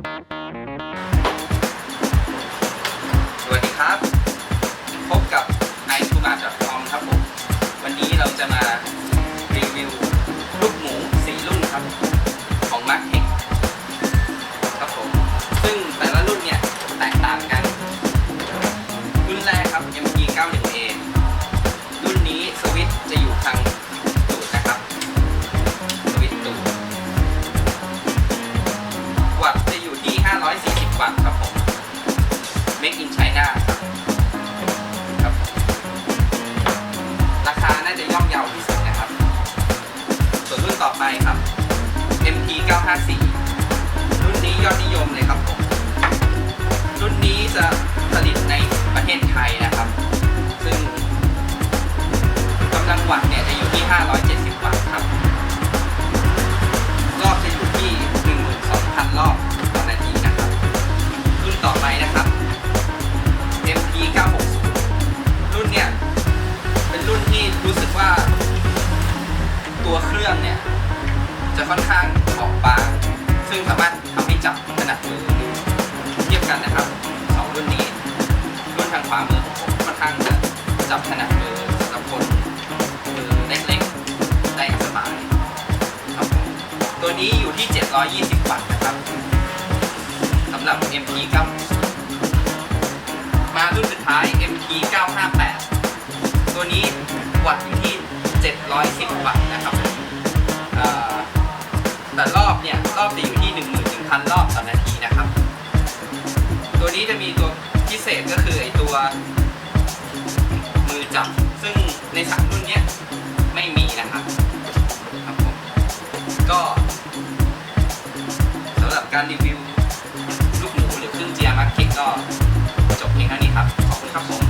สวัสดีครับ พบกับ i t u b a c o m ครับผม วันนี้เราจะมารีวิวลูกหมู4รุ่นครับ ของ m a r k t e c ครับผม ซึ่งแต่ละรุ่นเนี่ย แตกต่างกัน รุ่นแรกครับ MG 91A รุ่นนี้สวิตช์จะอยู่ทาง 954 รุ่นนี้ยอดนิยมเลยครับผม รุ่นนี้จะผลิตในประเทศไทยนะครับ ซึ่งกำลังวัตต์เนี่ยจะอยู่ที่ 570 วัตต์ครับ รอบจะอยู่ที่ 12,000 รอบต่อนาทีนะครับ รุ่นต่อไปนะครับ MT 960รุ่นเนี่ย เป็นรุ่นที่รู้สึกว่า ตัวเครื่องเนี่ย จะค่อนข้าง จับขนาดมือเทียบกันนะครับสองรุ่นนี้รุ่นทางขวามือของผมค่อนข้างจะจับขนาดมือสำหรับคนมือเล็กๆได้สบายครับตัวนี้อยู่ที่ 720 วัตต์นะครับสำหรับ MT 9มารุ่นสุดท้าย MT 958 ตัวนี้วัตต์อยู่ที่ 710 วัตต์นะครับแต่รอบเนี่ย รอบจะอยู่ที่ 11,000 รอบต่อนาทีนะครับ ตัวนี้จะมีตัวพิเศษก็คือไอตัว มือจับ ซึ่งในสามรุ่นนี้ไม่มีนะครับครับผมก็สำหรับการรีวิวลูกหมูหรือเครื่องเจียร์มาร์เก็ตก็จบเพียงเท่านี้ครับ ขอบคุณครับผม